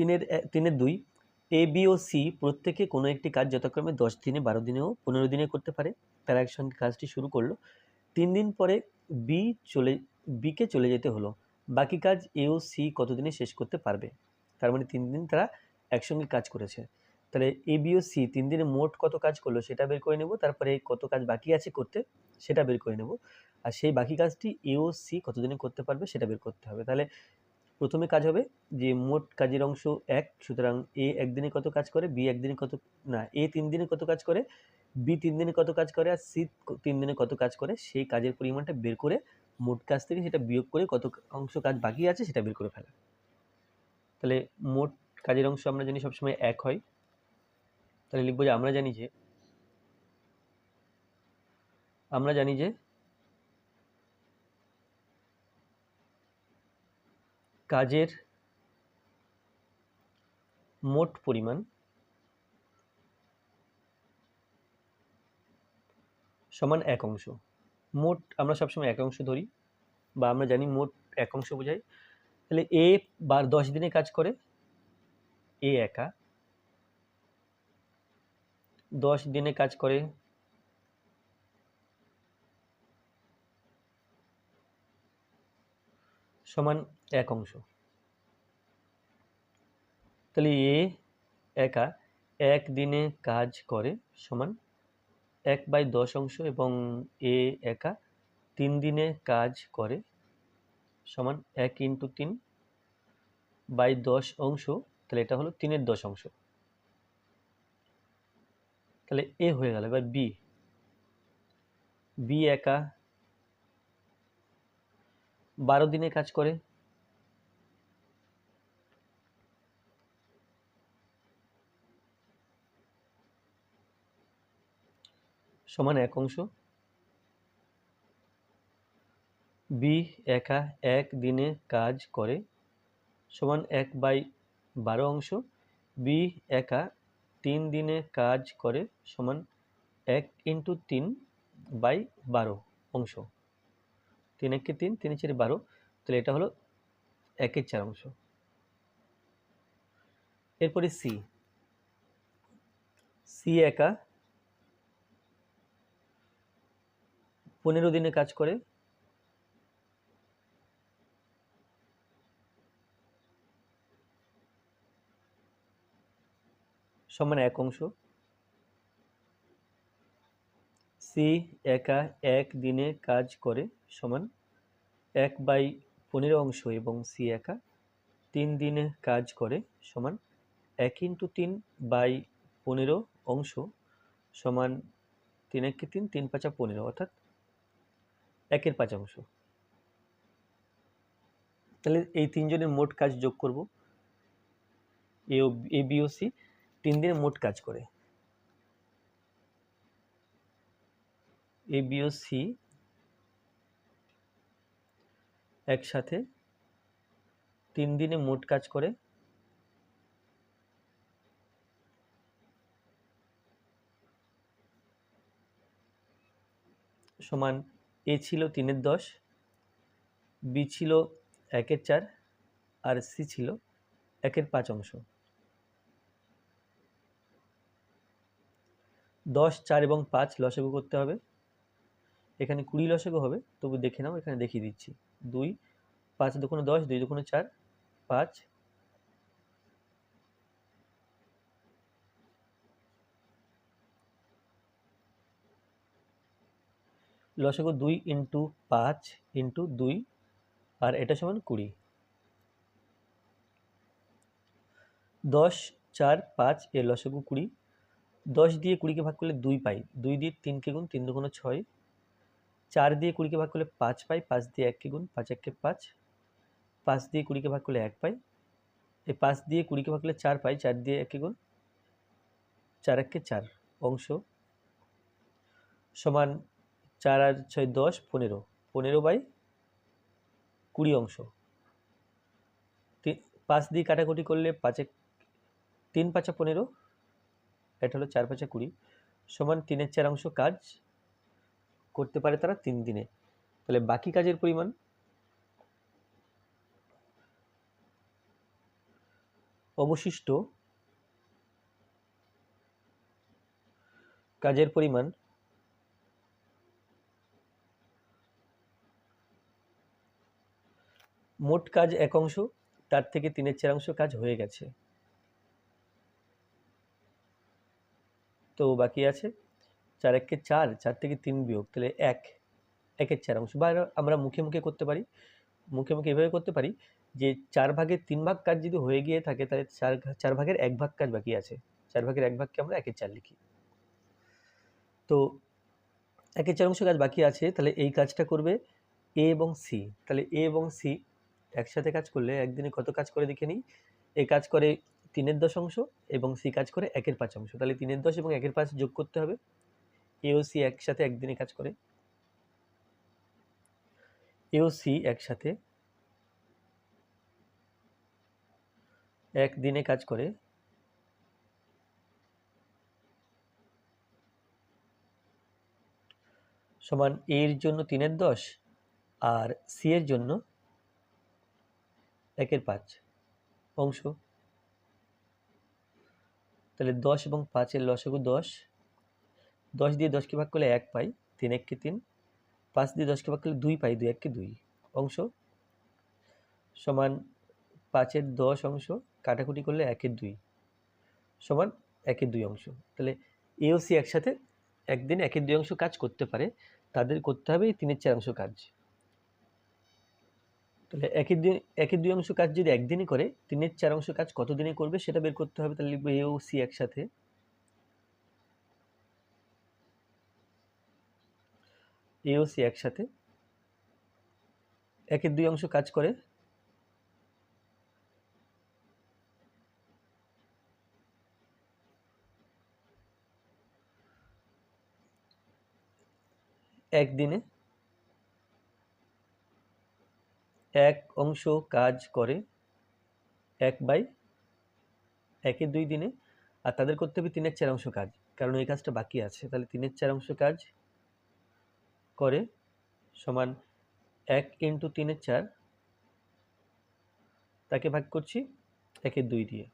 তিনের তিনের দুই এ বি ও সি প্রত্যেকে কোনো একটি কাজ যথাক্রমে দশ দিনে, বারো দিনেও পনেরো দিনে করতে পারে। তারা একসঙ্গে কাজটি শুরু করল। তিন দিন পরে বি চলে বিকে চলে যেতে হলো। বাকি কাজ এ ও সি কতদিনে শেষ করতে পারবে? তার মানে তিন দিন তারা একসঙ্গে কাজ করেছে। তাহলে এ বি ও সি তিন দিনে মোট কত কাজ করল সেটা বের করে নেব। তারপরে কত কাজ বাকি আছে করতে সেটা বের করে নেব। আর সেই বাকি কাজটি এ ও সি কতদিনে করতে পারবে সেটা বের করতে হবে। তাহলে প্রথমে কাজ হবে যে মোট কাজের অংশ এক, সুতরাং এ একদিনে কত কাজ করে, বি একদিনে কত, না, এ তিন দিনে কত কাজ করে, বি তিন দিনে কত কাজ করে, আর সি তিন দিনে কত কাজ করে, সেই কাজের পরিমাণটা বের করে মোট কাজ থেকে সেটা বিয়োগ করে কত অংশ কাজ বাকি আছে সেটা বের করে ফেলা। তাহলে মোট কাজের অংশ আমরা জানি সবসময় এক হয়। তাহলে লিখব যে আমরা জানি যে, আমরা জানি যে কাজের মোট পরিমাণ সমান এক অংশ। মোট আমরা সবসময় এক অংশ ধরি বা আমরা জানি মোট এক অংশ বোঝাই তাহলে এ বার দশ দিনে কাজ করে, এ একা। দশ দিনে কাজ করে, সমান এক অংশ। তাহলে এ একা এক দিনে কাজ করে সমান এক বাই দশ অংশ এবং এ একা তিন দিনে কাজ করে সমান এক ইন্টু তিন বাই দশ অংশ, তাহলে এটা হলো তিনের দশ অংশ। তাহলে এ হয়ে গেল, এবার বি। বি একা বারো দিনে কাজ করে সমান এক অংশ। বি একা এক দিনে কাজ করে সমান এক বাই বারো অংশ। বি একা তিন দিনে কাজ করে সমান এক ইন্টু তিন বাই বারো অংশ। তিন একে তিন তিন চারে বারো, তাহলে এটা হলো একের চার অংশ। এরপরে সি সি একা পনেরো দিনে কাজ করে। সমান এক অংশ। সি একা এক দিনে কাজ করে সমান এক বাই পনেরো অংশ এবং সি একা তিন দিনে কাজ করে সমান এক ইন্টু তিন বাই পনেরো অংশ সমান তিন একে তিন তিন পাঁচা পনেরো। অর্থাৎ একের পাঁচ অংশ। তাহলে এই তিনজনের মোট কাজ যোগ করব। এ ও এ বি ও সি তিন দিনে মোট কাজ করে। এ বি ও সি একসাথে তিন দিনে মোট কাজ করে। সমান এ ছিল তিনের দশ, বি ছিল একের চার, আর সি ছিল একের পাঁচ অংশ। দশ, চার এবং পাঁচ লসাগু করতে হবে। এখানে কুড়ি লসাগু হবে, তবু দেখে নাও, এখানে দেখিয়ে দিচ্ছি। দুই, পাঁচ দুগুণে দশ, দুই দুগুণে চার, পাঁচ লসাগু দুই ইন্টু পাঁচ ইন্টু দুই আর এটা সমান কুড়ি। দশ, চার, পাঁচ এর লসাগু কুড়ি। দশ দিয়ে কুড়িকে ভাগ করলে দুই পাই। দুই দিয়ে তিনকে গুণ তিন দুগুণ ছয়। চার দিয়ে কুড়িকে ভাগ করলে পাঁচ পাই। পাঁচ দিয়ে এককে গুণ পাঁচ এককে পাঁচ। পাঁচ দিয়ে কুড়িকে ভাগ করলে এক পাই। এই পাঁচ দিয়ে কুড়িকে ভাগ করলে চার পাই। চার দিয়ে এককে গুণ চার এককে চার। অংশ সমান চার আর ছয় দশ পনেরো। পনেরো বাই কুড়ি অংশ। পাঁচ দিয়ে কাটাকুটি করলে পাঁচে, তিন পাঁচা পনেরো, এটা হলো চার পাঁচা কুড়ি, সমান তিনের চার অংশ কাজ করতে পারে তারা তিন দিনে। তাহলে বাকি কাজের পরিমাণ অবশিষ্ট কাজের পরিমাণ মোট কাজ এক অংশ, তার থেকে তিনের চার অংশ কাজ হয়ে গেছে। তো বাকি আছে, চার এককে চার চার থেকে তিন বিয়োগ, তাহলে এক, একের চার অংশ। বা আমরা মুখে মুখে করতে পারি, মুখে মুখে এভাবে করতে পারি যে চার ভাগের তিন ভাগ কাজ যদি হয়ে গিয়ে থাকে, তাহলে চার চার ভাগের এক ভাগ কাজ বাকি আছে। চার ভাগের এক ভাগকে আমরা একের চার লিখি। তো একের চার অংশ কাজ বাকি আছে, তাহলে এই কাজটা করবে এ এবং সি। তাহলে এ এবং সি একসাথে কাজ করলে একদিনে কত কাজ করে দেখে নিই? এ কাজ করে তিনের দশ অংশ এবং সি কাজ করে একের পাঁচ অংশ। তাহলে তিনের দশ এবং একের পাঁচ যোগ করতে হবে। এ ও সি একসাথে একদিনে কাজ করে। এ ও সি একসাথে একদিনে কাজ করে সমান এর জন্য তিনের দশ আর সি এর জন্য একের পাঁচ অংশ। তাহলে দশ এবং পাঁচের লসাগু দশ। দশ দিয়ে দশকে ভাগ করলে এক পাই, তিন এককে তিন। পাঁচ দিয়ে দশকে ভাগ করলে দুই পাই, দুই এককে দুই অংশ। সমান পাঁচের দশ অংশ, কাটাকুটি করলে একের দুই। সমান একের দুই অংশ। তাহলে এও সি একসাথে একদিন একের দুই অংশ কাজ করতে পারে। তাদের করতে হবে তিনের চার অংশ কাজ। তাহলে একই দিন একের দুই অংশ কাজ যদি একদিনই করে, তিনের চার অংশ কাজ কত দিনে করবে সেটা বের করতে হবে, তাহলে লিখবে এ ও সি একসাথে। এ ও সি একসাথে। একের দুই অংশ কাজ করে। একদিনে এক অংশ কাজ করে এক বাই একের দুই দিনে, আর তাদের করতে হবে তিনের চার অংশ কাজ। কারণ এই কাজটা বাকি আছে। তাহলে তিনের চার অংশ কাজ করে সমান এক ইন্টু তিনের চার, তাকে ভাগ করছি একের দুই দিয়ে।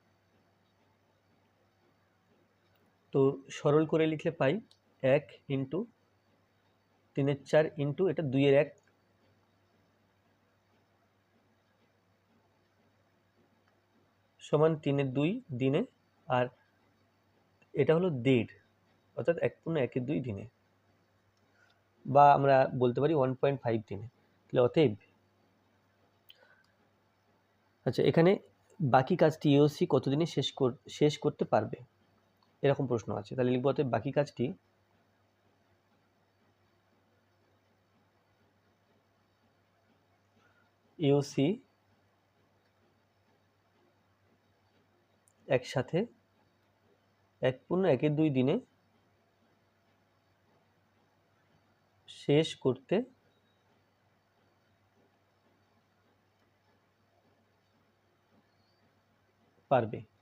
তো সরল করে লিখলে পাই এক ইন্টু তিনের চার ইন্টু, এটা দুইয়ের এক সমান তিনের দুই দিনে, আর এটা হলো দেড়, অর্থাৎ এক পূর্ণ একের দুই দিনে। বা আমরা বলতে পারি ওয়ান পয়েন্ট ফাইভ দিনে। তাহলে অতএব আচ্ছা এখানে বাকি কাজটি ইওসি কতদিনে শেষ কর, শেষ করতে পারবে? এরকম প্রশ্ন আছে। তাহলে লিখব অতএব বাকি কাজটি ইওসি একসাথে এক পূর্ণ একের দুই দিনে শেষ করতে পারবে।